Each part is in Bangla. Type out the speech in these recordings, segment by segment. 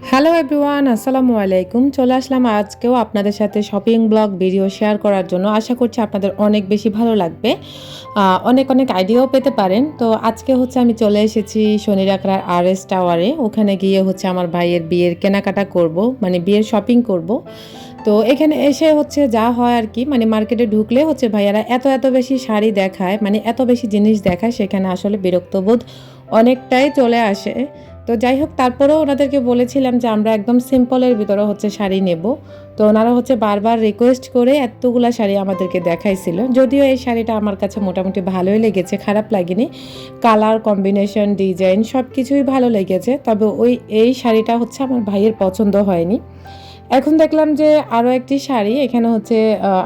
হ্যালো এভরিওয়ান আসসালামু আলাইকুম। চলে আসলাম আজকেও আপনাদের সাথে শপিং ব্লগ ভিডিও শেয়ার করার জন্য। আশা করছি আপনাদের অনেক বেশি ভালো লাগবে। অনেক অনেক আইডিয়াও পেতে পারেন। তো আজকে হচ্ছে আমি চলে এসেছি শনিরাকড়ার আর এস টাওয়ারে ওখানে গিয়ে হচ্ছে আমার ভাইয়ের বিয়ের কেনাকাটা করব মানে বিয়ের শপিং করব। তো এখানে এসে হচ্ছে যা হয় আর কি মানে মার্কেটে ঢুকলে হচ্ছে ভাইয়ারা এত এত বেশি শাড়ি দেখায় মানে এত বেশি জিনিস দেখায়, সেখানে আসলে বিরক্তবোধ অনেকটাই চলে আসে। তো যাই হোক, তারপরেও ওনাদেরকে বলেছিলাম যে আমরা একদম সিম্পলের ভিতরে হচ্ছে শাড়ি নেব। তো ওনারা হচ্ছে বারবার রিকোয়েস্ট করে এতগুলা শাড়ি আমাদেরকে দেখাইছিল। যদিও এই শাড়িটা আমার কাছে মোটামুটি ভালোই লেগেছে, খারাপ লাগেনি। কালার কম্বিনেশন ডিজাইন সব কিছুই ভালো লেগেছে, তবে ওই, এই শাড়িটা হচ্ছে আমার ভাইয়ের পছন্দ হয়নি। এখন দেখলাম যে আরও একটি শাড়ি, এখানে হচ্ছে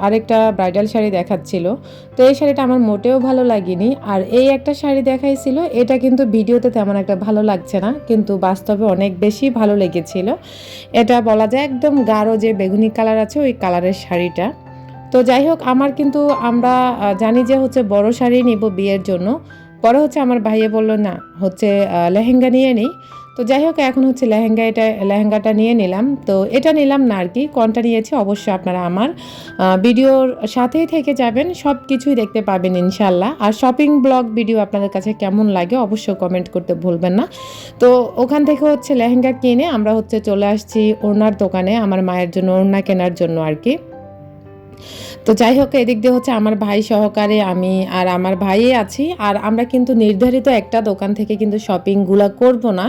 আরেকটা ব্রাইডাল শাড়ি দেখাচ্ছিল। তো এই শাড়িটা আমার মোটেও ভালো লাগেনি। আর এই একটা শাড়ি দেখাইছিল, এটা কিন্তু ভিডিওতে তেমন একটা ভালো লাগছে না, কিন্তু বাস্তবে অনেক বেশি ভালো লেগেছিল। এটা বলা যায় একদম গাঢ় যে বেগুনি কালার আছে, ওই কালারের শাড়িটা। তো যাই হোক, আমার কিন্তু আমরা জানি যে হচ্ছে বড় শাড়ি নিব বিয়ের জন্য। পরে হচ্ছে আমার ভাইয়ে বলল, না, হচ্ছে লেহেঙ্গা নিয়ে নিই। তো যাই হোক, এখন হচ্ছে লেহেঙ্গা এটা, লেহেঙ্গাটা নিয়ে নিলাম। তো এটা নিলাম না আর কি, কোনটা নিয়েছি অবশ্যই আপনারা আমার। ভিডিওর সাথেই থেকে যাবেন, সব কিছুই দেখতে পাবেন ইনশাল্লাহ। আর শপিং ব্লগ ভিডিও আপনাদের কাছে কেমন লাগে অবশ্যই কমেন্ট করতে ভুলবেন না। তো ওখান থেকে হচ্ছে লেহেঙ্গা কিনে আমরা হচ্ছে চলে আসছি ওনার দোকানে, আমার মায়ের জন্য, ওড়না কেনার জন্য আর কি। তো যাই হোক, এদিক দিয়ে হচ্ছে আমার ভাই সহকারে আমি আর আমার ভাইয়ে আছি। আর আমরা কিন্তু নির্ধারিত একটা দোকান থেকে কিন্তু শপিংগুলো করব না।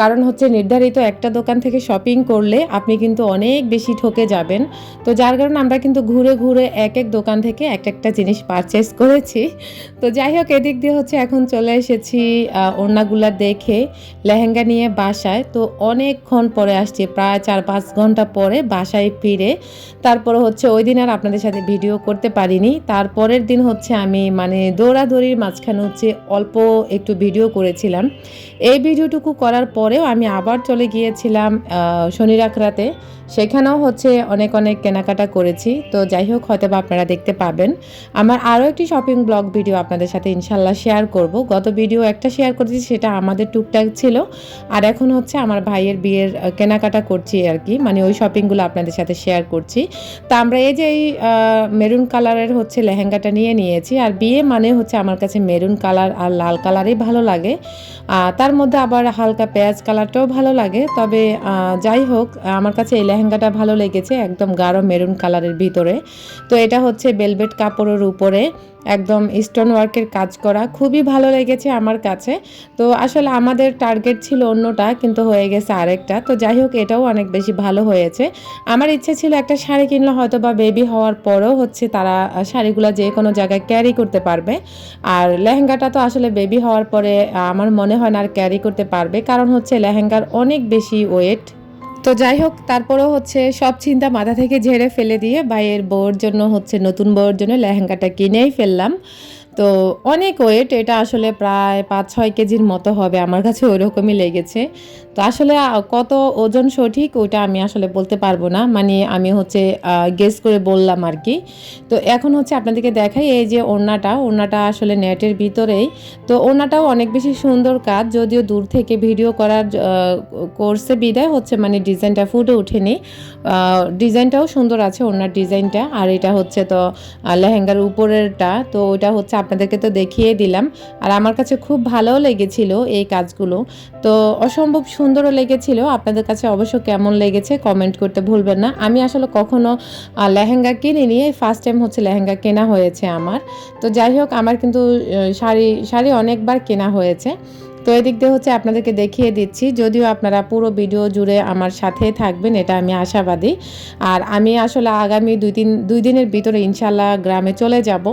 কারণ হচ্ছে নির্ধারিত একটা দোকান থেকে শপিং করলে আপনি কিন্তু অনেক বেশি ঠকে যাবেন। তো যার কারণে আমরা কিন্তু ঘুরে ঘুরে এক এক দোকান থেকে এক একটা জিনিস পারচেস করেছি। তো যাই হোক, এদিক দিয়ে হচ্ছে এখন চলে এসেছি ওড়নাগুলা দেখে লেহেঙ্গা নিয়ে বাসায়। তো অনেকক্ষণ পরে আসছি, প্রায় চার পাঁচ ঘণ্টা পরে বাসায় ফিরে। তারপরে হচ্ছে ওই দিন আর আপনাদের সাথে ভিডিও করতে পারিনি। তারপরের দিন হচ্ছে আমি মানে দৌড়াদৌড়ির মাঝখানে হচ্ছে অল্প একটু ভিডিও করেছিলাম। এই ভিডিওটুকু করার পরেও আমি আবার চলে গিয়েছিলাম আহ, শনির আখড়াতে সেখানেও হচ্ছে অনেক অনেক কেনাকাটা করেছি। তো যাই হোক হয়তো আপনারা দেখতে পাবেন। আমার আরও একটি শপিং ব্লগ ভিডিও আপনাদের সাথে ইনশাল্লাহ শেয়ার করব। গত ভিডিও একটা শেয়ার করেছি সেটা আমাদের টুকটাক ছিল। আর এখন হচ্ছে আমার ভাইয়ের বিয়ের কেনাকাটা করছি আর কি। মানে ওই শপিংগুলো আপনাদের সাথে শেয়ার করছি। তা আমরা এই যে এই মেরুন কালারের হচ্ছে লেহেঙ্গাটা নিয়ে নিয়েছি। আর বিয়ে মানে হচ্ছে আমার কাছে মেরুন কালার আর লাল কালারই ভালো লাগে। তার মধ্যে আবার হালকা পেঁয়াজ কালারটাও ভালো লাগে। তবে যাই হোক, আমার কাছে এই লেহেঙ্গাটা ভালো লেগেছে, একদম গাঢ় মেরুন কালারের ভিতরে। তো এটা হচ্ছে বেলভেট কাপড়ের উপরে। একদম স্টোন ওয়ার্কের কাজ করা খুবই ভালো লেগেছে আমার কাছে। তো আসলে আমাদের টার্গেট ছিল অন্যটা, কিন্তু হয়ে গেছে আরেকটা। তো যাই হোক, এটাও অনেক বেশি ভালো হয়েছে। আমার ইচ্ছে ছিল একটা শাড়ি কিনলে হয়তো বা বেবি হওয়ার পরেও হচ্ছে তারা শাড়িগুলো যে কোনো জায়গায় ক্যারি করতে পারবে। আর লেহেঙ্গাটা তো আসলে বেবি হওয়ার পরে আমার মনে হয় না আর ক্যারি করতে পারবে। কারণ হচ্ছে লেহেঙ্গার অনেক বেশি ওয়েট তো যাই হোক, তারপরও হচ্ছে সব চিন্তা মাথা থেকে ঝেড়ে ফেলে দিয়ে ভাইয়ের বউর জন্য হচ্ছে নতুন বউর জন্য লেহেঙ্গাটা কিনেই ফেললাম। তো অনেক ওয়েট এটা আসলে প্রায় পাঁচ, ছয় কেজির মতো হবে আমার কাছে ওরকমই লেগেছে। তো আসলে কত ওজন সঠিক ওইটা আমি আসলে বলতে পারব না। মানে আমি হচ্ছে গেস করে বললাম আর কি তো এখন হচ্ছে আপনাদেরকে দেখাই এই যে ওড়নাটা। ওড়নাটা আসলে নেটের ভিতরেই। তো ওড়নাটাও অনেক বেশি সুন্দর কাজ। যদিও দূর থেকে ভিডিও করার কোর্সে বিদায় হচ্ছে মানে ডিজাইনটা ফুটে ওঠেনি। ডিজাইনটাও সুন্দর আছে ওড়নার ডিজাইনটা আর এটা হচ্ছে তো লেহেঙ্গার উপরেরটা। তো ওইটা হচ্ছে আপনাদেরকে তো দেখিয়ে দিলাম। আর আমার কাছে খুব ভালোও লেগেছিল এই কাজগুলো। তো অসম্ভব সুন্দরও লেগেছিল। আপনাদের কাছে অবশ্য কেমন লেগেছে কমেন্ট করতে ভুলবেন না। আমি আসলে কখনো লেহেঙ্গা কিনিনি এই ফার্স্ট টাইম হচ্ছে লেহেঙ্গা কেনা হয়েছে আমার। তো যাই হোক, আমার কিন্তু শাড়ি শাড়ি অনেকবার কেনা হয়েছে। তো এদিক দিয়ে হচ্ছে আপনাদেরকে দেখিয়ে দিচ্ছি, যদিও আপনারা পুরো ভিডিও জুড়ে আমার সাথে থাকবেন, এটা আমি আশাবাদী। আর আমি আসলে আগামী দুই দিন দুই দিনের ভিতরে ইনশাল্লাহ গ্রামে চলে যাব।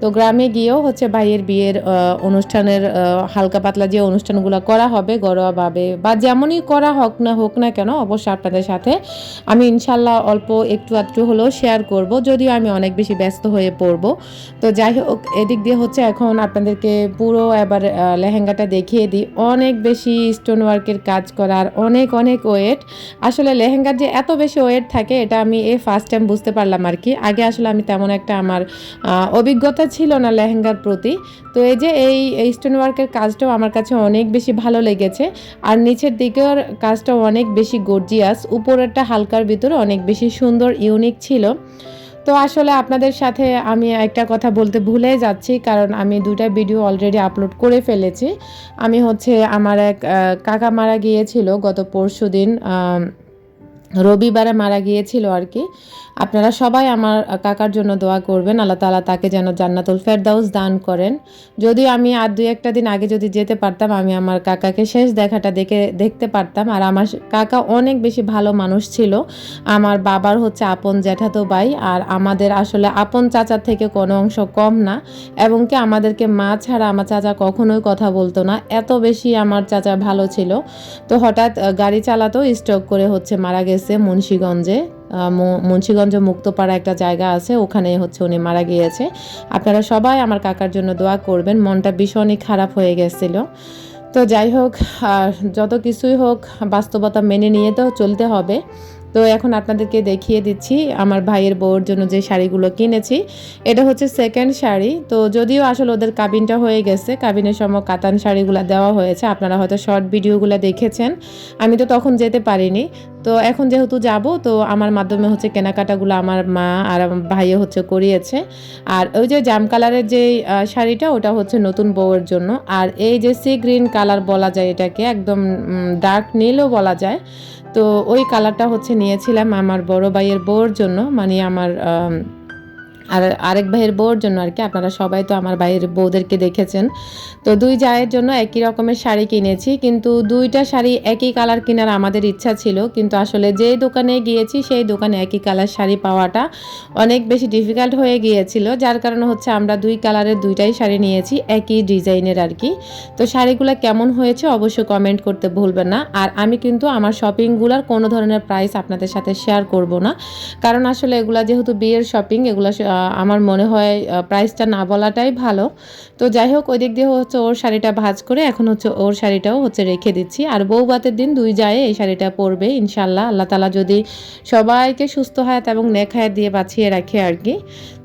তো গ্রামে গিয়েও হচ্ছে ভাইয়ের বিয়ের অনুষ্ঠানের হালকা পাতলা যে অনুষ্ঠানগুলো করা হবে, ঘরোয়াভাবে বা যেমনই করা হোক না হোক না কেন, অবশ্যই আপনাদের সাথে আমি ইনশাল্লাহ অল্প একটু আধটু হলেও শেয়ার করব, যদিও আমি অনেক বেশি ব্যস্ত হয়ে পড়ব। তো যাই হোক, এদিক দিয়ে হচ্ছে এখন আপনাদেরকে পুরো এবার লেহেঙ্গাটা দেখিয়ে দিই। অনেক বেশি স্টোন ওয়ার্কের কাজ করার অনেক অনেক ওয়েট আসলে লেহেঙ্গার যে এত বেশি ওয়েট থাকে, এটা আমি এ ফার্স্ট টাইম বুঝতে পারলাম আর কি। আগে আসলে আমি তেমন একটা আমার অভিজ্ঞতা ছিল না লেহেঙ্গার প্রতি। তো এই যে এই স্টোন ওয়ার্কের কাজটাও আমার কাছে অনেক বেশি ভালো লেগেছে। আর নিচের দিকের কাজটাও অনেক বেশি গর্জিয়াস উপরেরটা হালকার ভিতরে অনেক বেশি সুন্দর ইউনিক ছিল। তো আসলে আপনাদের সাথে আমি একটা কথা বলতে ভুলে যাচ্ছি, কারণ আমি দুটা ভিডিও অলরেডি আপলোড করে ফেলেছি। আমি হচ্ছে আমার এক কাকা মারা গিয়েছিল গত পরশু দিন রবিবারে মারা গিয়েছিল আর কি। আপনারা সবাই আমার কাকার জন্য দোয়া করবেন, আল্লাহ তাআলা তাকে যেন জান্নাতুল ফেরদাউস দান করেন। যদিও আমি আর দুই একটা দিন আগে যদি যেতে পারতাম, আমি আমার কাকাকে শেষ দেখাটা দেখে, দেখতে পারতাম। আর আমার কাকা অনেক বেশি ভালো মানুষ ছিল। আমার বাবার হচ্ছে আপন জ্যাঠাতো ভাই, আর আমাদের আসলে আপন চাচার থেকে কোনো অংশ কম না। এবং কি আমাদেরকে মা ছাড়া আমার চাচা কখনোই কথা বলতো না। এত বেশি আমার চাচা ভালো ছিল। তো হঠাৎ গাড়ি চালাতেও স্ট্রোক করে হচ্ছে মারা গেছে। মুন্সীগঞ্জে। আহ, মু- মুন্সীগঞ্জ মুক্তপাড়া একটা জায়গা আছে ওখানে হচ্ছে উনি মারা গিয়েছে। আপনারা সবাই আমার কাকার জন্য দোয়া করবেন মনটা ভীষণই খারাপ হয়ে গেছিল। তো যাই হোক যত কিছুই হোক বাস্তবতা মেনে নিয়ে তো চলতে হবে। তো এখন আপনাদেরকে দেখিয়ে দিচ্ছি আমার ভাইয়ের বউর জন্য যে শাড়িগুলো কিনেছি। এটা হচ্ছে সেকেন্ড শাড়ি। তো যদিও আসলে ওদের কাবিনটা হয়ে গেছে কাবিনের সময় কাতান শাড়িগুলো দেওয়া হয়েছে, আপনারা হয়তো শর্ট ভিডিওগুলো দেখেছেন। আমি তো তখন যেতে পারিনি। তো এখন যেহেতু যাব, তো আমার মাধ্যমে হচ্ছে কেনাকাটাগুলো আমার মা আর ভাইও হচ্ছে করিয়েছে। আর ওই যে জাম কালারের যে শাড়িটা, ওটা হচ্ছে নতুন বউয়ের জন্য। আর এই যে সি গ্রিন কালার বলা যায় এটাকে, একদম ডার্ক নীলও বলা যায়। তো ওই কালারটা হচ্ছে নিয়েছিলাম আমার বড় ভাইয়ের বউর জন্য মানে আমার আম, আর আরেক ভাইয়ের বউর জন্য আর কি, আপনারা সবাই তো আমার ভাইয়ের বউদেরকে দেখেছেন। তো দুই জায়ের জন্য একই রকমের শাড়ি কিনেছি, কিন্তু দুইটা শাড়ি একই কালার কেনার আমাদের ইচ্ছা ছিল, কিন্তু আসলে যেই দোকানে গিয়েছি সেই দোকানে একই কালার শাড়ি পাওয়াটা অনেক বেশি ডিফিকাল্ট হয়ে গিয়েছিল, যার কারণে হচ্ছে আমরা দুই কালারের দুইটাই শাড়ি নিয়েছি, একই ডিজাইনের আর কি। তো শাড়িগুলো কেমন হয়েছে অবশ্যই কমেন্ট করতে ভুলবেন না, আর আমি কিন্তু আমার শপিংগুলোর কোনো ধরনের প্রাইস আপনাদের সাথে শেয়ার করব না, কারণ আসলে এগুলা যেহেতু বিয়ের শপিং এগুলো আমার মনে হয় প্রাইসটা না বলাটাই ভালো। তো যাই হোক ওই দিক দিয়ে হচ্ছে ওর শাড়িটা ভাজ করে এখন হচ্ছে ওর শাড়িটাও হচ্ছে রেখে দিচ্ছি। আর বউ বাতের দিন দুই যায়, এই শাড়িটা পরবে ইনশাল্লাহ আল্লাহ তালা যদি সবাইকে সুস্থ হায়াত এবং নেক হায়াত দিয়ে বাঁচিয়ে রাখে আর কি।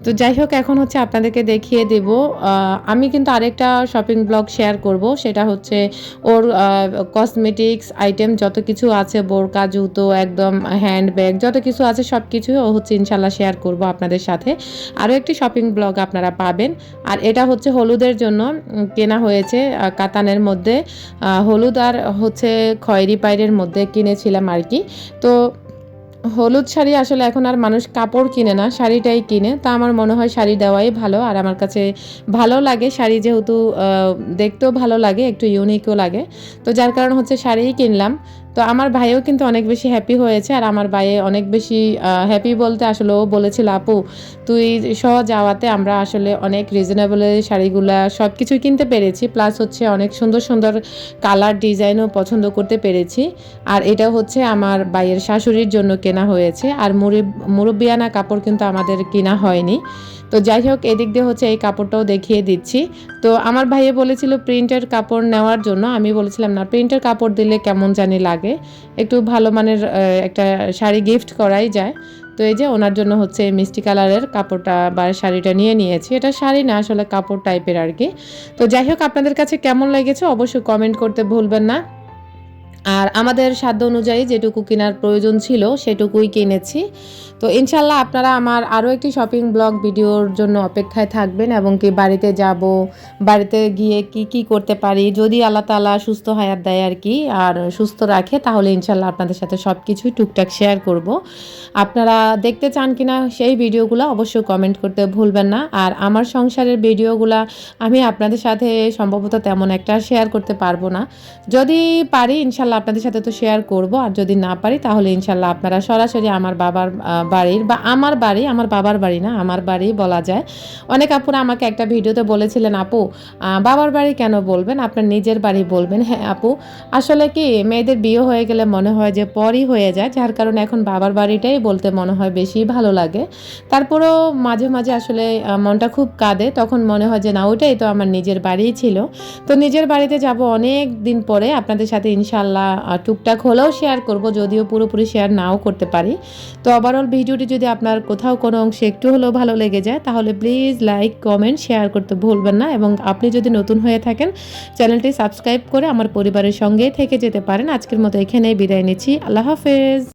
তো যাই হোক, এখন হচ্ছে আপনাদেরকে দেখিয়ে দেব। আমি কিন্তু আরেকটা শপিং ব্লগ শেয়ার করব। সেটা হচ্ছে ওর কসমেটিক্স আইটেম যত কিছু আছে, বোরকা, জুতো, একদম হ্যান্ড ব্যাগ যত কিছু আছে সব কিছুই ও হচ্ছে ইনশাল্লাহ শেয়ার করব আপনাদের সাথে। আরও একটি শপিং ব্লগ আপনারা পাবেন। আর এটা হচ্ছে হলুদের জন্য কেনা হয়েছে কাতানের মধ্যে। হলুদ আর হচ্ছে খয়েরি পাইরের মধ্যে কিনেছিলাম আর কি। তো হলুদ শাড়ি আসলে এখন আর মানুষ কাপড় কিনে না, শাড়িটাই কিনে। তা আমার মনে হয় শাড়ি দেওয়াই ভালো। আর আমার কাছে ভালো লাগে শাড়ি যেহেতু দেখতেও ভালো লাগে, একটু ইউনিকও লাগে। তো যার কারণ হচ্ছে শাড়িই কিনলাম। তো আমার ভাইও কিন্তু অনেক বেশি হ্যাপি হয়েছে আর আমার ভাইয়ে অনেক বেশি হ্যাপি বলতে আসলে ও বলেছিল, আপু, তুই সহ যাওয়াতে আমরা আসলে অনেক রিজনেবল শাড়িগুলা সব কিছুই কিনতে পেরেছি প্লাস হচ্ছে অনেক সুন্দর সুন্দর কালার ডিজাইনও পছন্দ করতে পেরেছি। আর এটা হচ্ছে আমার ভাইয়ের শাশুড়ির জন্য কেনা হয়েছে, আর মুরব মুরব্বিয়ানা কাপড় কিন্তু আমাদের কেনা হয়নি। তো যাই হোক, এদিক দিয়ে হচ্ছে এই কাপড়টাও দেখিয়ে দিচ্ছি। তো আমার ভাইয়ে বলেছিল প্রিন্টের কাপড় নেওয়ার জন্য, আমি বলেছিলাম, না, প্রিন্টের কাপড় দিলে কেমন জানি লাগে। একটু ভালো মানের একটা শাড়ি গিফট করাই যায়। তো এই যে ওনার জন্য হচ্ছে মিষ্টি কালারের কাপড়টা বা শাড়িটা নিয়ে নিয়েছি। এটা শাড়ি না, আসলে কাপড় টাইপের আর কি। তো যাই হোক, আপনাদের কাছে কেমন লেগেছে অবশ্যই কমেন্ট করতে ভুলবেন না। আর আমাদের সাধ্য অনুযায়ী যেটুকু কেনার প্রয়োজন ছিল, সেটুকুই কিনেছি। তো ইনশাল্লাহ আপনারা আমার আরও একটি শপিং ব্লগ ভিডিওর জন্য অপেক্ষায় থাকবেন এবং কি বাড়িতে যাব, বাড়িতে গিয়ে কি কি করতে পারি, যদি আল্লাহ তালা সুস্থ হায়াত দেয় আর কি, আর সুস্থ রাখে, তাহলে ইনশাল্লাহ আপনাদের সাথে সব কিছুই টুকটাক শেয়ার করব। আপনারা দেখতে চান কি না সেই ভিডিওগুলো অবশ্যই কমেন্ট করতে ভুলবেন না। আর আমার সংসারের ভিডিওগুলো আমি আপনাদের সাথে সম্ভবত তেমন একটা শেয়ার করতে পারব না। যদি পারি ইনশাল্লাহ ইনশাল্লাহ আপনাদের সাথে তো শেয়ার করব। আর যদি না পারি, তাহলে ইনশাল্লাহ আপনারা সরাসরি আমার বাবার বাড়ির বা আমার বাড়ি, আমার বাবার বাড়ি না, আমার বাড়ি বলা যায়। অনেক আপুরা আমাকে একটা ভিডিওতে বলেছিলেন, আপু বাবার বাড়ি কেন বলবেন? আপনার নিজের বাড়ি বলবেন। হ্যাঁ আপু, আসলে কি, মেয়েদের বিয়ে হয়ে গেলে মনে হয় যে পরই হয়ে যায়, যার কারণে এখন বাবার বাড়িটাই বলতে মনে হয় বেশি ভালো লাগে। তারপরেও মাঝে মাঝে আসলে মনটা খুব কাঁদে। তখন মনে হয় যে, না, ওইটাই তো আমার নিজের বাড়িই ছিল। তো নিজের বাড়িতে যাব অনেক দিন পরে, আপনাদের সাথে ইনশাল্লাহ টুকটাক হলেও শেয়ার করব, যদিও পুরোপুরি শেয়ার নাও করতে পারি। তো ওভারঅল ভিডিওটি যদি আপনার কোথাও কোনো অংশে একটু হলেও ভালো লেগে যায়, তাহলে প্লিজ লাইক কমেন্ট শেয়ার করতে ভুলবেন না এবং আপনি যদি নতুন হয়ে থাকেন চ্যানেলটি সাবস্ক্রাইব করে আমার পরিবারের সঙ্গেই থেকে যেতে পারেন। আজকের মতো এখানেই বিদায় নিচ্ছি। আল্লাহ হাফেজ।